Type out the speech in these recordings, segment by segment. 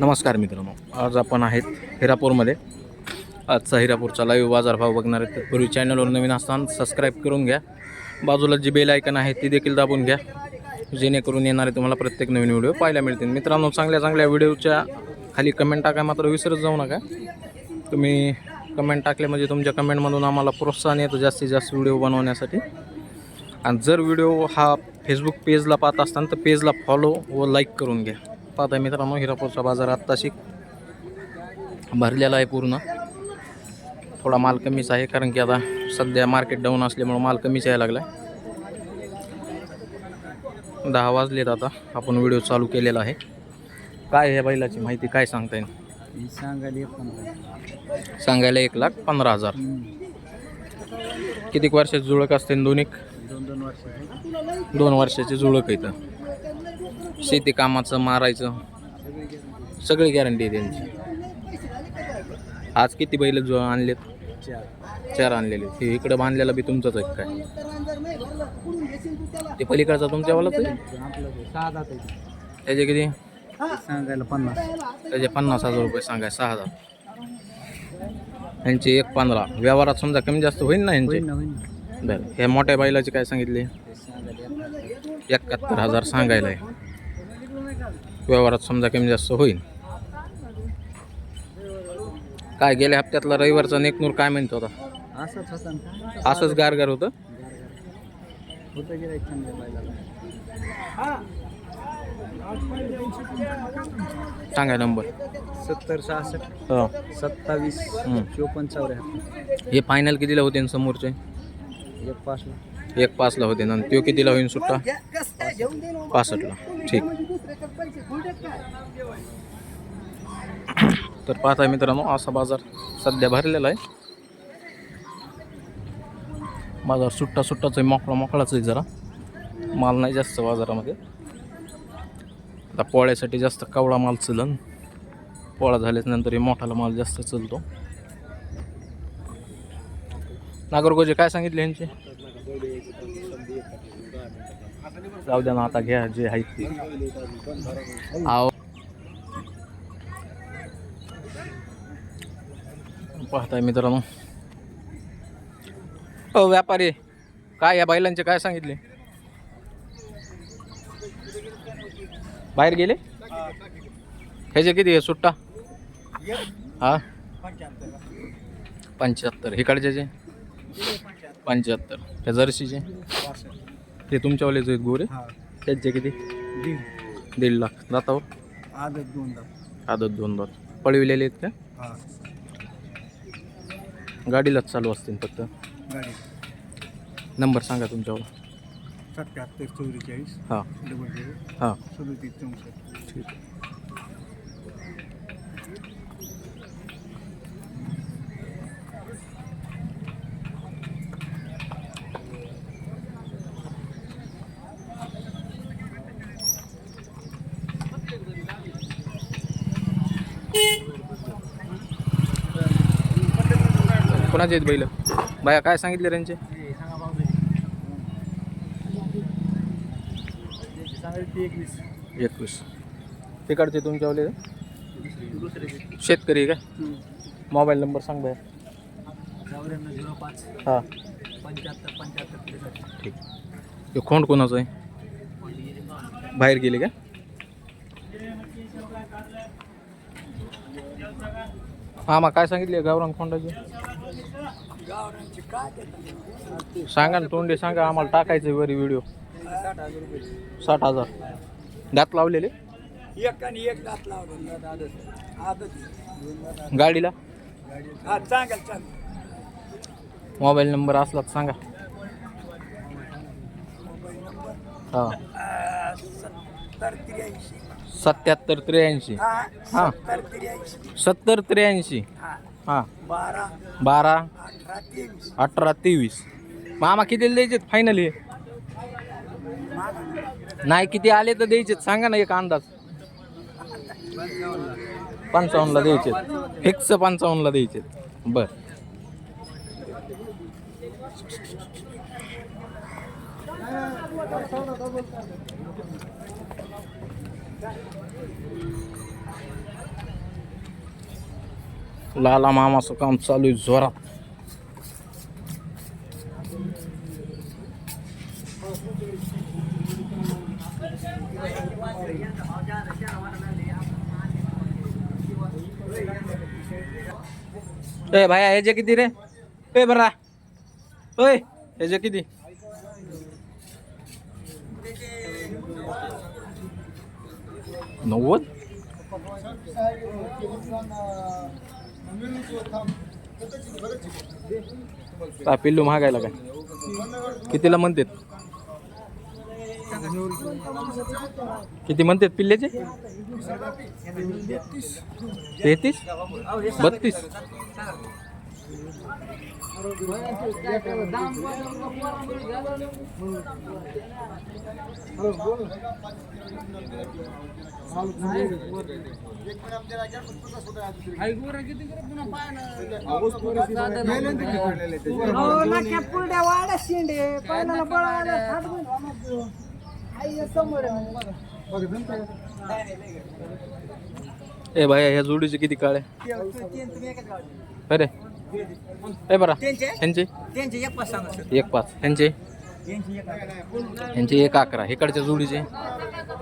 नमस्कार मित्रांनो आज आपण आहेत हिरापूरमध्ये. आजचा हिरापूरचा लाईव्ह बाजारभाव बघणार आहेत. तत्पूर्वी चॅनलवर नवीन असताना सबस्क्राईब करून घ्या. बाजूला जी बेल आयकन आहे ती देखील दाबून घ्या. जेणेकरून येणारे तुम्हाला प्रत्येक नवीन व्हिडिओ पाहायला मिळतील. मित्रांनो चांगल्या चांगल्या व्हिडिओच्या खाली कमेंट टाका मात्र विसरत जाऊ नका. तुम्ही कमेंट टाकले म्हणजे तुमच्या कमेंटमधून आम्हाला प्रोत्साहन येतं जास्तीत जास्त व्हिडिओ बनवण्यासाठी. आणि जर व्हिडिओ हा फेसबुक पेजला पाहत असताना तर पेजला फॉलो व लाईक करून घ्या. पाहता मित्रांनो हिरापूरचा बाजार आत्ताशी भरलेला आहे पूर्ण. थोडा माल कमीच आहे कारण की आता सध्या मार्केट डाऊन असल्यामुळं माल कमीच यायला लागला आहे दहा वाजलेत आता आपण व्हिडिओ चालू केलेला आहे. काय ह्या बैलाची माहिती काय सांगता येईल? सांगायला सांगायला एक लाख पंधरा हजार. किती वर्षाची जुळक असते दोन एक दोन दोन वर्ष दोन वर्षाची जुळक इथं. शेती कामाचं मारायचं. सगळी गॅरंटी आहे त्यांची. आज किती बैल जो आणलेत? चार चार आणलेले. हे इकडं बांधलेला बी तुमचंच आहे काय? ते पलीकडचा तुमच्यावालाच ते त्याचे किती? सांगायला पन्नास त्याचे पन्नास हजार रुपये सांगाय सहा हजार. यांची एक पंधरा. व्यवहारात समजा कमी जास्त होईल ना यांचे? बरं. ह्या मोठ्या बैलाचे काय सांगितले? ते एक एकाहत्तर हजार सांगायला आहे व्यवहारात समजा कमी जास्त होईल. काय गेल्या हप्त्यातला रविवारचा नेकनूर काय म्हणतो होता असंच गारगार होतं? सांगा नंबर. सत्तर सहासष्ट. हो. सत्तावीस. चोपन्न चौऱ्याहत्तर हे फायनल कितीला होते समोरचे? एक पाचला. एक पाचला होते ना तो कितीला होईल सुट्टा? पासष्टला. ठीक. तर पाहता मित्रांनो असा बाजार सध्या भरलेला आहे. बाजार सुट्टा सुट्टाच आहे मोकळा मोकळाच आहे जरा. माल नाही जास्त बाजारामध्ये. आता पोळ्यासाठी जास्त कवळा माल चलन. पोळा झाल्याच नंतर हे मोठाला माल जास्त चलतो. नागरगोजे काय सांगितले यांचे? जाऊ द्या ना आता घ्या जे आहेत ते. आव पाहताय मित्रांनो. हो व्यापारी काय या बैलांचे काय सांगितले? बाहेर गेले? ह्याचे किती आहे? सुट्टा? हा? पंच्याहत्तर. इकडच्याचे पंच्याहत्तर. त्या जर्सीचे? ते तुमच्यावालेच आहेत गोरे हा. त्यांचे किती? दीड. दीड लाख. जातावर आदत दोन दात. आदत दोन दात. पळविलेले आहेत का? हा. गाडीलाच चालू असतील फक्त. गाडी. नंबर सांगा तुमच्यावाला सत्याहत्तर चौवेचाळीस हां. डबल झिरो हां. सदतीस चौसष्ट. ठीक कोणाचे आहेत बैल? बाया काय सांगितले त्यांचे? एकवीस. तिकडचे तुमच्यावाले? दुसरे शेतकरी आहे का? मोबाईल नंबर सांग बाया. झिरो पाच हां. पंच्याहत्तर पंच्याहत्तर ठीक. हे खोंड कोणाचं आहे? बाहेर गेले का? हा मग काय सांगितले गावरान खोंडाचे? सांगा ना तोंडे सांगा आम्हाला टाकायचं वरी व्हिडिओ साठ हजार. दात लावलेले? एक आणि एक दात लावला गाडीला? मोबाईल नंबर असला तर सांगा. हां. सत्तर त्र्याऐंशी. सत्याहत्तर त्र्याऐंशी. हा हां. सत्तर त्र्याऐंशी. सत्तर त्र्याऐंशी. हा. हां. बारा. बारा. अठरा तेवीस. अठरा तेवीस. मामा कितीला द्यायचे फायनली नाही किती आले तर द्यायचे सांगा ना एक अंदाज. पंचावन्नला द्यायचे फिक्स पंचावन्नला द्यायचे बर. लाला मामाचं काम चालू आहे जोरात ए भाया ह्याचे किती रे ए बरा ओय ह्याचे किती नव्वद काय पिल्लू महागायला काय? कितीला म्हणतात? किती म्हणतात पिल्ल्याचे? तेहतीस? बत्तीस? वाड्या शेंडे पहिल्याला. ए भाया ह्या जोडीचे किती काळे अरे ए बरा. त्यांचे? यांचे त्यांचे एक पाच सांगा सर. एक पाच. यांचे त्यांचे एक अकरा. यांचे एक अकरा. इकडच्या जोडीचे?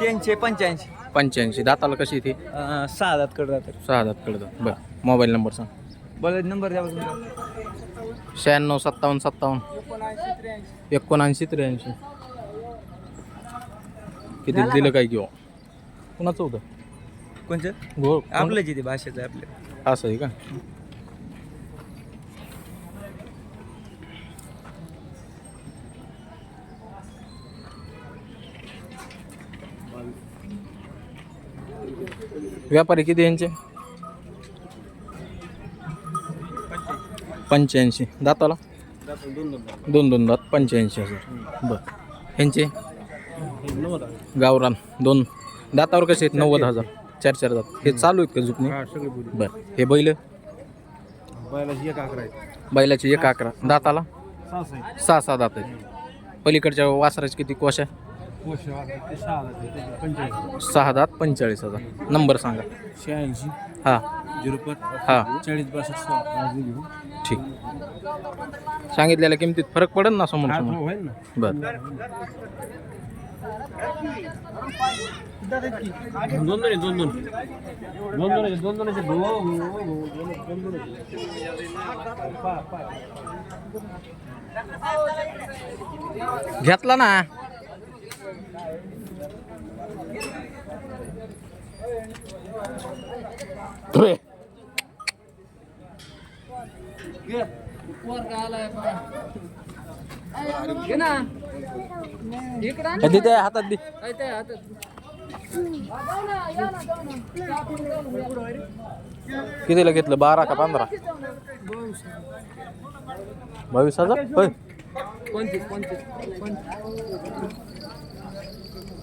त्यांचे पंच्याऐंशी. पंच्याऐंशी. दाताला कशी ती? अं, सहा दात कडे जातात सहा दात. कळतं बरं. मोबाईल नंबर सांग. बघा नंबर द्या तुमचा. शहाण्णव सत्तावन्न सत्तावन्न. एकोणऐंशी त्र्याऐंशी. किती दिलं काय किंवा कुणाचं होतं? कोणचं? घोळ आपलं जे ते भाषेचं आहे आपलं. असं आहे का? व्यापारी किती यांचे? पंच्याऐंशी. दाताला? दोन दोन दात पंच्याऐंशी हजार. बर. ह्यांचे गावरान. दोन. दातावर कसे आहेत? नव्वद हजार. चार चार दात. हे चालू आहेत का झुकणे? बर. हे बैल? बैलाचे एक अकरा दाताला? सहा सहा दात आहेत. पलीकडच्या वासराचे किती कोशा सहा दात पंचेचाळीस हजार नंबर सांगा. शहाऐंशी. हा. झिरो पाच. हा. चाळीस बासष्ट ठीक. सांगितलेल्या किमतीत फरक पडेल ना समोर समोर बर. दोन दोन दोन दोन दोन दोन दोन दोन. घेतला ना? दे, हातात दे. कितीला घेतलं? बारा का पंधरा? बावीस हजार? होय. त्या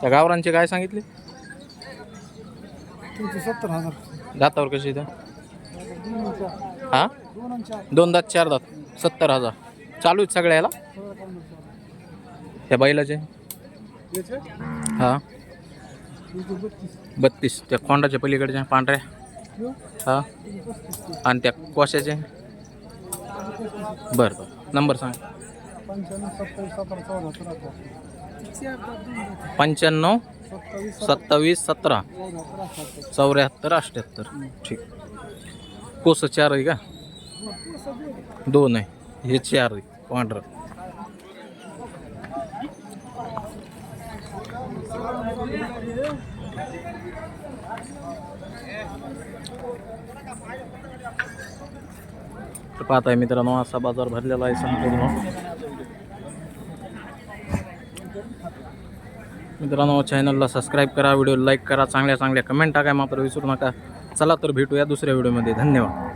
त्या गावरांचे काय सांगितले? तुमचे सत्तर हजार. दातावर कशी इथं? हा? दोन दात चार दात सत्तर हजार. चालू आहेत सगळ्याला त्या बैलाचे? हा. बत्तीस. त्या खोंडाच्या पलीकडच्या पांढऱ्या. हा. आणि त्या कोशाचे? बरं बरं. नंबर सांग. पंच्याण्णव सत्तावीस पंच्याण्णव सत्तावीस सतरा. चौऱ्याहत्तर अठ्ठ्याहत्तर. ठीक. कोस चार आहे का? दोन आहे. हे चार आहे. पांढरं. तर पाहताय मित्रांनो असा बाजार भरलेला आहे संपूर्ण. मित्रांनो चॅनलला सबस्क्राईब करा व्हिडिओ लाईक करा चांगल्या चांगल्या कमेंट टाका मात्र विसरू नका. चला तर भेटूया दुसऱ्या व्हिडिओमध्ये धन्यवाद.